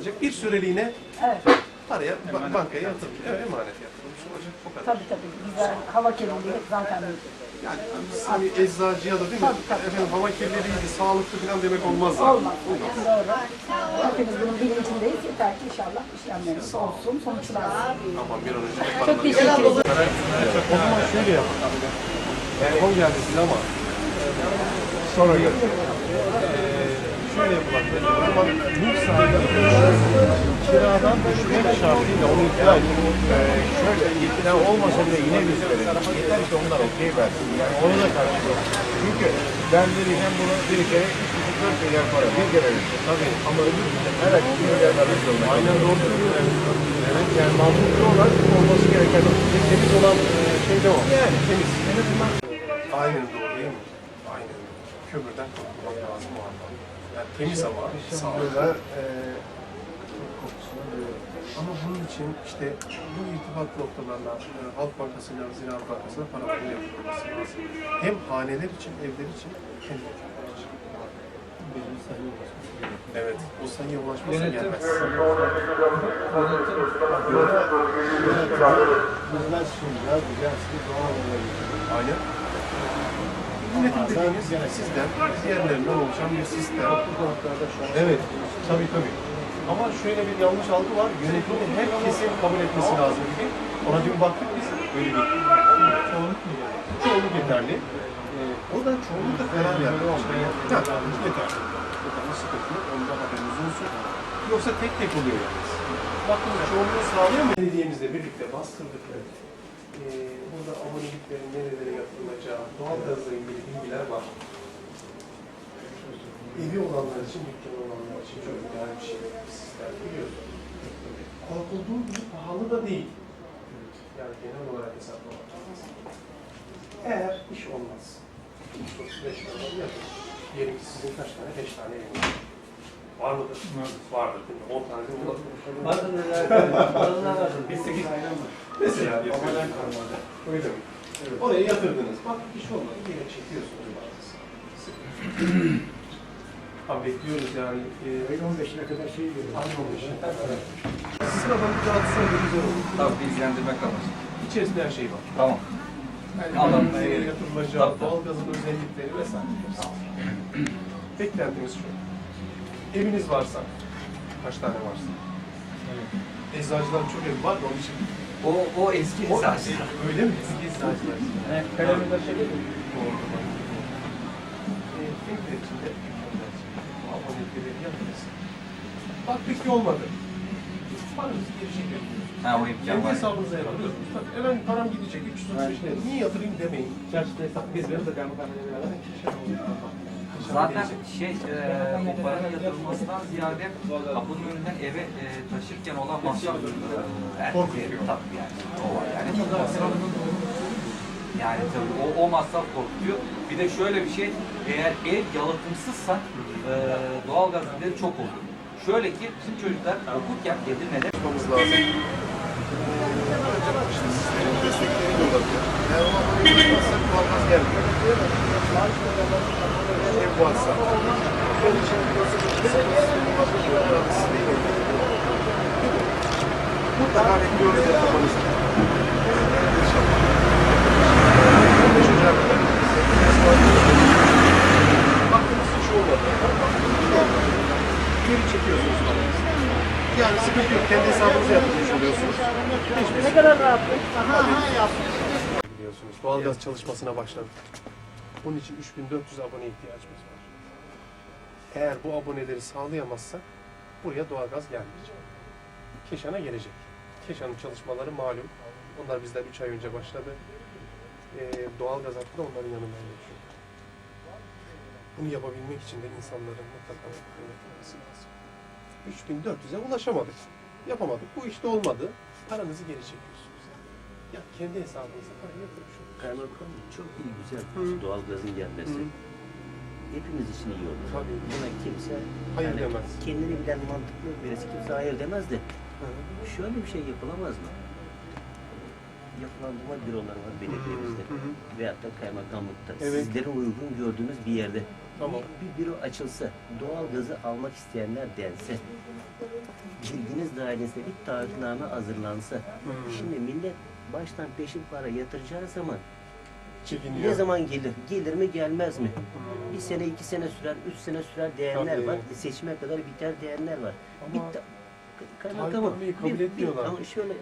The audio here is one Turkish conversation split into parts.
olacak? Bir süreliğine Evet. paraya, ba- bankaya yatırım, evet, emanet yatırılmış olacak. O kadar. Tabii tabii. Güzel. Hava kirliliği zaten Yani hani eczacıya da değil mi? Tabii, tabii. Efendim hava kirliliğiydi, sağlıklı falan demek olmaz zaten. olmaz. Doğru. Hepimiz bunun bilincindeyiz. Yeter ki inşallah işlemlerimiz olsun, sonuçlansın. Tamam bir an önce Çok teşekkür ederim. O zaman şöyle yapalım. Telefon geldi size ama sonra gel. Şöyle yapılabilir. O zaman mülk sahibi kiradan düşmek şartıyla onu ikna edin. şöyle ikna olmasa bile yine biz verelim. Yeter ki onlar okey versin. Yani onu da karşılıyor. Çünkü ben vereceğim bunu bir kere 3,5-4 milyar para bir kere vereceğim. Tabii. Ama öbür evet 2 milyar para vereceğim. Aynen doğru. Evet yani mantıklı olarak olması gereken. Bir temiz olan e, şey de o. Yani temiz. En azından Aynen doğru değil mi? Aynen. Kömürden kurtulmak lazım o anlamda. Yani temiz ama sağlıklı. E, kokusunu duyuyorum. Ama bunun için işte bu irtibat noktalarına e, Halk Bankası'yla Ziraat Bankası'na para pulu yapılması lazım. Hem haneler için, evler için hem de. Evet, o sayıya ulaşmazsa gelmez. Bizler sunacağız, güzel sizi doğal olarak. Aynen. Yönetim dediğimiz yani sizden, diğerlerinden oluşan bir sistem. Evet, tabii tabii. Ama şöyle bir yanlış algı var. Yönetimi herkesin kabul etmesi lazım gibi. Ona dün baktık biz. Öyle değil. Çoğunluk mu yani? Çoğunluk yeterli. Ee, o da çoğunlukla karar vermek. İşte ya, yeterli. Kadar sıkıntı yok. Onda haberiniz olsun. Yoksa tek tek oluyor yani. Bakın çoğunluğu mu? Belediyemizle birlikte bastırdık. Ee, burada aboneliklerin nerelere yatırılacağı, doğalgazla ilgili bilgiler var. Evi olanlar için, dükkanı olanlar için çok ideal bir şey. Sizler biliyorsunuz. Korkulduğu gibi pahalı da değil. Yani genel olarak hesaplamak. Eğer iş olmaz, 35 tane yapın. Diyelim ki sizin kaç tane? 5 tane eviniz. Var mıdır? Vardır mi? 10 tane de olabilir. Biz 8 Mesela babadan kalmadı. Öyle mi? Oraya yatırdınız. Bak iş olmadı. Yine çekiyorsunuz bazısı. Abi bekliyoruz yani. E, Ayın 15'ine kadar şey veriyor. Aynı olmuş. Sizin adamı dağıtsa güzel olur. Tabii bilgilendirmek lazım. İçerisinde her şey var. Tamam. Yani Anladım. nereye yatırılacağı, Tabii, tabii. doğalgazın özellikleri vesaire. Beklentimiz şu. Eviniz varsa, kaç tane varsa. Eczacıların çok evi var da onun için. O, o eski O- esas. Öyle mi? Eski eczacılar. Kalemi taşıdı mı? Doğru. E, evler içinde, dükkanlar içinde bu abonelikleri yapınız. Baktık ki olmadı. Paranızı geri çekiyorsunuz. Ha o imkan Kendi var. hesabınıza yatırıyorsunuz. Tabii hemen param gidecek 335 lira. Niye yatırayım demeyin. Çarşıda hesap geziyoruz da kaymakamla beraber. Zaten şey, e, bu paranın yatırılmasından ziyade kapının önünden eve e, taşırken olan masraf e, Korkutuyor. tabii yani. O var yani. Çok masraf. Yani tabii o, o masraf korkutuyor. Bir de şöyle bir şey, eğer ev yalıtımsızsa e, doğalgaz gideri çok olur. Şöyle ki bizim çocuklar okurken Edirne'de yapmamız lazım. İşte sizlerin destekleriyle olabilir. Eğer ona bunu yapmazsak doğalgaz gelmiyor. İçin Mutlaka bekliyoruz yapmanızı. Baktınız hiç olmadı. Geri çekiyorsunuz. Yani sıkıntı yok. Kendi hesabınıza yatırmış oluyorsunuz. Ne kadar rahatlık. Aha aha yaptım. Doğalgaz çalışmasına başladık. Bunun için 3400 abone ihtiyacımız var. Eğer bu aboneleri sağlayamazsak buraya doğalgaz gelmeyecek. Keşan'a gelecek. Keşan'ın çalışmaları malum. Onlar bizden 3 ay önce başladı. Ee, doğalgaz hattı da onların yanından geçiyor. Bunu yapabilmek için de insanların mutlaka yönetilmesi lazım. 3400'e ulaşamadık. Yapamadık. Bu işte olmadı. Paranızı geri çekiyorsunuz. Ya kendi hesabınıza para yatırmış olun. Kaymakam çok iyi güzel Hı. doğalgazın gelmesi. Hı. Hepimiz için iyi olur. Tabii. Buna kimse Hayır yani demez. kendini bilen mantıklı birisi kimse hayır demez de Hı şöyle bir şey yapılamaz mı? Yapılandırma büroları var belediyemizde veyahut da kaymakamlıkta. Evet. Sizlerin uygun gördüğünüz bir yerde Tamam. bir, büro açılsa, doğalgazı almak isteyenler dense meclis dairesinde bir taahhütname hazırlansa. Şimdi millet baştan peşin para yatıracağı zaman Çekiniyor. ne zaman gelir? Gelir mi gelmez mi? Bir sene, iki sene sürer, üç sene sürer diyenler Tabii. var. Seçime kadar biter diyenler var. Ama bir ta- kaymakamım. taahhütnameyi kabul etmiyorlar. ama şöyle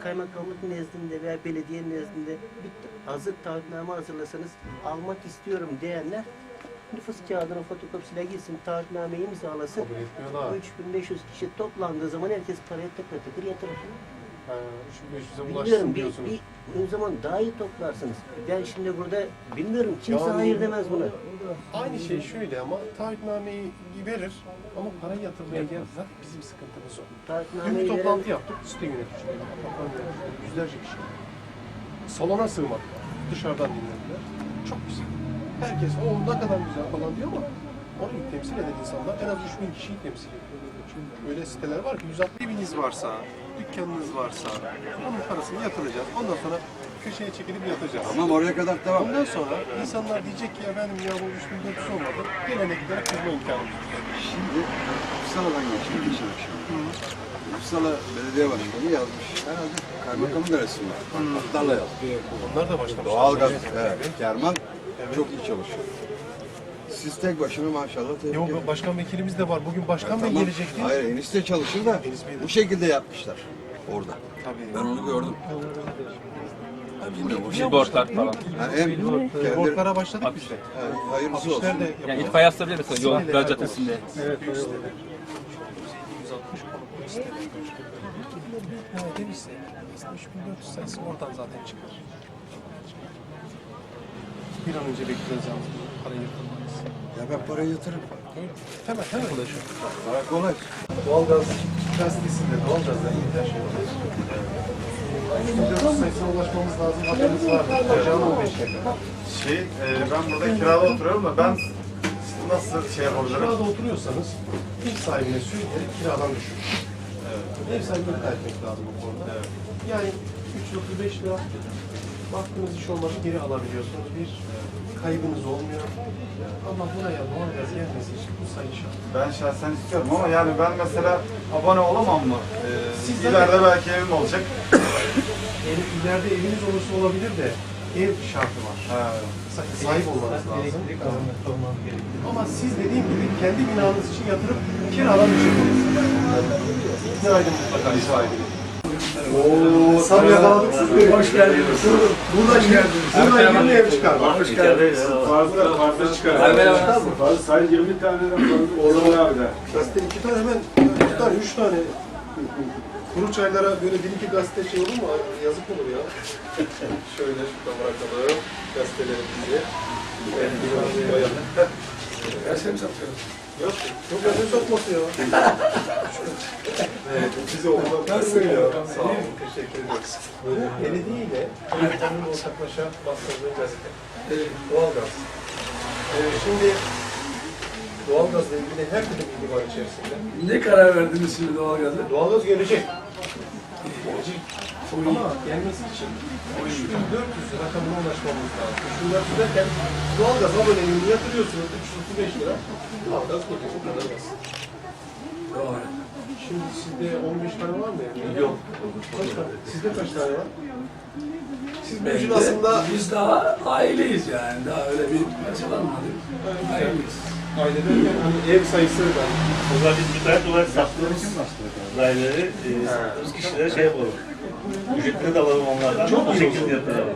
kaymakamlık nezdinde veya belediye nezdinde bir hazır taahhütname hazırlasanız almak istiyorum diyenler nüfus kağıdının fotokopisine gitsin, taahhütnameyi imzalasın. Kabul etmiyorlar. 3500 kişi toplandığı zaman herkes paraya tıkır tıkır yatırır. Ha, 3500'e Bilmiyorum ulaşsın bir, diyorsunuz. bir o zaman daha iyi toplarsınız. Ben şimdi burada bilmiyorum kimse Yani- hayır demez buna. Aynı şey şöyle ama taahhütnameyi verir ama parayı yatırmaya gelmez. Zaten bizim sıkıntımız o. Dün bir Taahhütnameyi toplantı yaptık site yöneticileri, yöneticileri, yüzlerce kişi. Salona sığmak. Dışarıdan dinlediler. Çok güzel. Herkes o ne kadar güzel falan diyor ama orayı temsil eden insanlar en az 3000 kişiyi temsil ediyor. Şimdi öyle siteler var ki 160 eviniz varsa, dükkanınız varsa onun parasını yatıracağız. Ondan sonra köşeye çekilip yatacağız. Tamam oraya kadar devam. Ondan sonra insanlar diyecek ki efendim ya bu 3400 olmadı. Gelene gidene kızma imkanımız var. Şimdi Üpsala'dan geçtim geçen akşam. Üpsala belediye başkanı yazmış. Herhalde kaymakamın da resmi var. Pankartlarla yazmış. Onlar da başlamış. Doğalgaz, evet. Kerman çok iyi çalışıyor. Siz tek başına maşallah tebrik ederim. Yok başkan vekilimiz de var. Bugün başkan bey Tamam. gelecekti. Hayır enişte çalışır da Deniz Bey de- bu şekilde yapmışlar orada. Tabii. Ben onu gördüm. Billboardlar falan. Yani hem kendileri, Bordlara başladık biz de. yani hayırlısı olsun. Afişler de Yani yapıldı. itfaiye asılabilir mesela yol olsun. Caddesi'nde. Evet, büyük siteler. 760 konulu site. Ha, demişse, aslında 3400 sayısı oradan zaten çıkar. Bir an önce bu parayı yatırmanız. Ya ben parayı yatırırım. Hemen, hemen. Para kolay. Doğalgaz gazetesinde doğalgazdan her şey. 3400 sayısına ulaşmamız lazım. Haberiniz var mı? Ocağın 15'ine kadar. Şey, e, ben burada kirada oturuyorum da ben nasıl şey yapabilirim? Kirada oturuyorsanız ev sahibine söyleyerek kiradan düşün. Ev sahibine ikna etmek lazım bu konuda. Yani 335 lira baktığınız iş olmadı geri alabiliyorsunuz. Bir kaybınız olmuyor. Ama buraya doğalgaz gelmesi için bu sayı şart. Ben şahsen istiyorum ama yani ben mesela abone olamam mı? E, Siz zaten- ileride belki evim olacak. Yani ileride eviniz olursa olabilir de ev şartı var. Ha. Sa- Sahip olmanız lazım. Ama siz dediğim gibi kendi binanız için yatırıp kiradan düşürmelisiniz. İkna edin mutlaka sahibini. Ooo, tam yakaladık sizi. Hoş geldiniz. Buradan geldiniz. Buradan 20 ev çıkar. Hoş geldiniz. Fazla fazla çıkar. Merhaba. Sayın 20 taneden fazla. O zaman abi de. Gazete iki tane hemen, iki tane, üç tane. Kuru çaylara böyle bir iki gazete şey olur mu? Yazık olur ya. Şöyle şurada bırakalım gazetelerimizi. Evet, biraz koyalım. Gazete mi satıyoruz? Yok, yok gazete sokması ya. evet, bizi okuldan tanımıyor ya. Sağ olun, teşekkür ederiz. Belediye ile yönetiminin ortaklaşa bastırdığı gazete. Doğalgaz. Ee, şimdi doğalgazla ilgili her türlü bilgi var içerisinde. Ne karar verdiniz şimdi doğalgaza? Doğalgaz gelecek. Gelecek. Ama gelmesi için 3400 rakamına ulaşmamız lazım. Şunlar derken doğalgaz aboneliğini yatırıyorsunuz 335 lira. Doğalgaz geliyor. Bu kadar basit. Doğru. Şimdi sizde 15 tane var mı? evde? Yok. Kaç tane? Sizde kaç tane var? Siz bu işin aslında Biz daha aileyiz yani. Daha öyle bir parçalanmadık. Aileyiz. aile derken hani ev sayısı da Bunlar biz müteahhit olarak sattığımız daireleri e, kişilere şey yapalım. Ücretleri de alalım onlardan. Çok şekilde olsun. yapalım.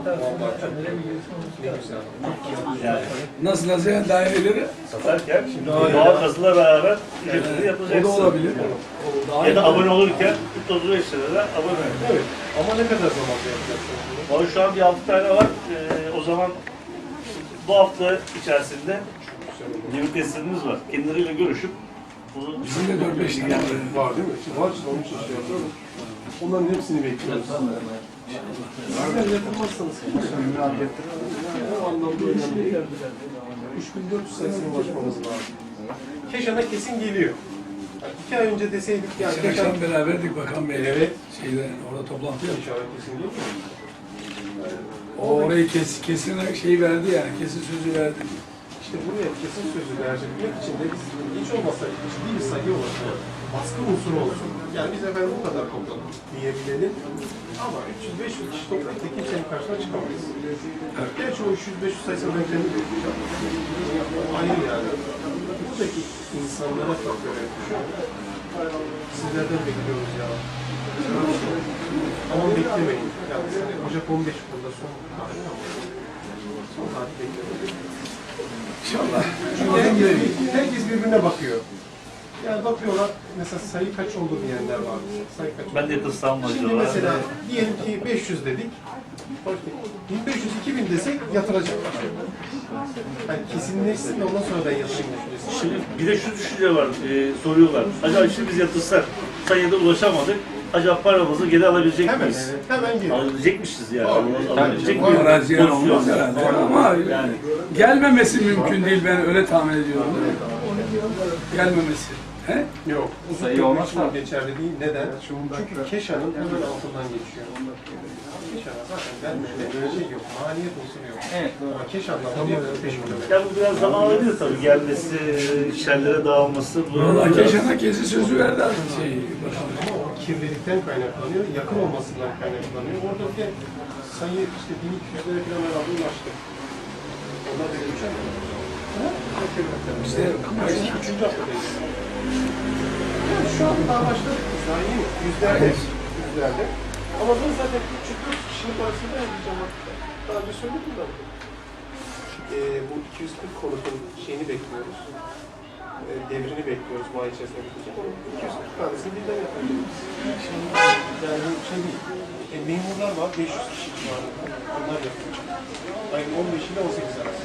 Yani Nasıl nasıl yani daireleri? satarken doğal gazıyla beraber ücretleri O da yapacaksın. olabilir. Ya da abone olurken 35 lirada abone. Evet. Ama ne kadar zamanda yapacaksınız bunu? Var şu an bir 6 tane var. E, o zaman bu hafta içerisinde bir teslimimiz var. Kendileriyle görüşüp Bizim de 4-5 tane var. Değil mi? Var onun için şey yapıyorum. Onların hepsini bekliyoruz. Sizler yapılmazsanız o anlamda önemli değil. 3400 sayısına ulaşmamız lazım. Keşan'a kesin geliyor. Yani iki ay önce deseydik yani Geçen Keşan... akşam beraberdik bakan beyle. Evet. Şeyde, orada toplantı yaptık. Keşan'a kesin geliyor mu? O orayı kes, kesin şey verdi yani. Kesin sözü verdi. İşte buraya kesin sözü verebilmek için de biz hiç olmazsa ciddi bir sayıya ulaşıyoruz. baskı unsuru olsun. Yani biz efendim bu kadar topladık diyebilelim. Ama 300-500 kişi toplayıp kimsenin karşısına çıkamayız. Gerçi o 300-500 sayısını ben kendim de. Ayrı yani. Buradaki insanlara çok göre Sizlerden bekliyoruz ya. Ama beklemeyin. Yani Ocak 15 burada son tarih son tarih beklemeyin. İnşallah. Herkes, herkes birbirine bakıyor. Yani bakıyorlar, mesela sayı kaç oldu diyenler var. Sayı kaç Ben de mı Şimdi mesela diyelim ki 500 dedik. 1500-2000 desek yatıracaklar. Yani kesinleşsin de ondan sonra ben yatırayım düşüncesi. Şimdi bir de şu düşünce var, e, soruyorlar. Acaba şimdi biz yatırsak, sayıda ulaşamadık. Acaba paramızı geri alabilecek Hemen, miyiz? hemen geliyor. Alabilecekmişiz yani. Tabii. Alabilecek Bu arazi yer pozisyon. olmaz herhalde. Ama Yani. gelmemesi mümkün değil. Ben öyle tahmin ediyorum. Gelmemesi. He? Yok. Uzun Sayı köprü olmaz için mı? geçerli değil. Neden? Çünkü Keşan'ın hemen altından geçiyor. Keşan'a zaten gelmeyene böyle şey yok. Maliyet unsuru yok. Evet. Ama Keşan'dan oraya 45 kilometre. Ya bu biraz zaman alabilir tabii gelmesi, şerlere dağılması. Bu Valla Keşan herkesi sözü verdi artık şey. Ama o kirlilikten kaynaklanıyor, yakın olmasından kaynaklanıyor. Orada bir de sayı işte 1200'lere falan herhalde ulaştı. Onlar da düşer mi? İşte Üçüncü haftadayız. Yani şu an daha başladık biz daha yeni. Yüzlerde. Yüzlerde. Ama ben zaten 300 kişinin arasında yapacağım. Daha önce söyledim ben. Ee, bu 240 konutun şeyini bekliyoruz. Ee, devrini bekliyoruz bu ay içerisinde bitecek. Onun 240 tanesini birden yapacağız. Şimdi yani şey değil. E, memurlar var 500 kişi var. Onlar yapacak. Ayın 15 ile 18 arası.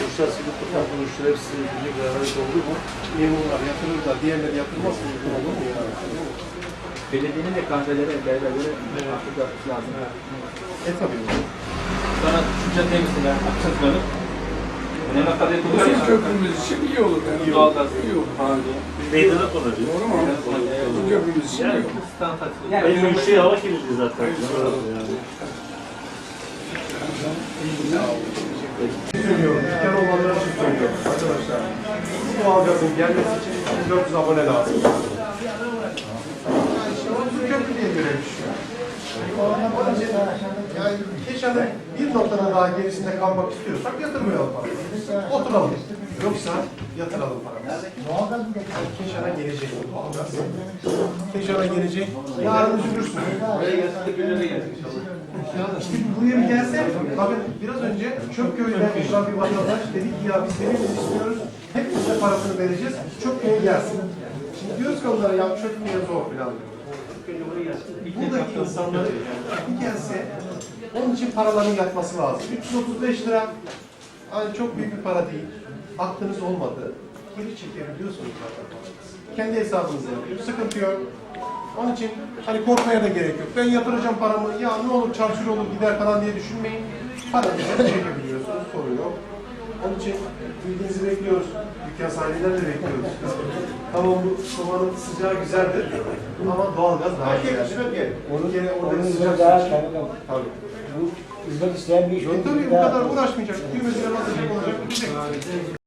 uluslararası kurtar kuruluşları hepsi birlik beraber oldu mu? Memurlar yatırır da diğerleri yatırmaz mı? Olur mu yani? Belediyenin de kahvelere devlere göre artık yapması lazım. E tabii. Sana düşünce temizsin ya. Önemli kadar Bizim yapılıyor. köprümüz için iyi olur. Yani. İyi olmaz. İyi olur. Meydana konabilir. Doğru mu? Bu köprümüz için iyi olur. En büyük şey hava kirliliği zaten. Yani. Söylüyorum. Dükkan olanlar için söylüyorum. Arkadaşlar. Bu doğalgazın gelmesi için 400 abone lazım. Yani bu köprü diye görev düşüyor. Yani Keşan'ın bir noktadan daha gerisinde kalmak istiyorsak yatırmayalım parayı. Oturalım. Yoksa yatıralım paramızı. Keşan'a gelecek. Keşan'a gelecek. Yarın üzülürsün. İşte buraya bir gelse, bakın biraz önce Çöpköy'den oturan bir vatandaş dedi ki ya biz verimli istiyoruz, hepimiz de parasını vereceğiz, Çöpköy'e gelsin. Şimdi diyoruz ki onlara ya Çöpköy'e zor falan diyoruz. Buradaki insanları gelse, onun için paraların yatması lazım. 335 lira, hani çok büyük bir para değil. Aklınız olmadı. Geri çekebiliyorsunuz zaten. Kendi hesabınıza yapıyor. Sıkıntı yok. Onun için hani korkmaya da gerek yok. Ben yatıracağım paramı, ya ne olur çarçur olur gider falan diye düşünmeyin. Paranızı çekebiliyorsunuz, sorun yok. Onun için bilginizi bekliyoruz. Dükkan sahibinden de bekliyoruz. tamam bu sobanın sıcağı güzeldir ama doğalgaz daha güzel. Onun gene orada sıcak daha sıcak. kaymakam. Tabii. Bu hizmet isteyen bir iş E olduğu tabii bu kadar uğraşmayacak. Düğmesine basacak olacak, gidecek.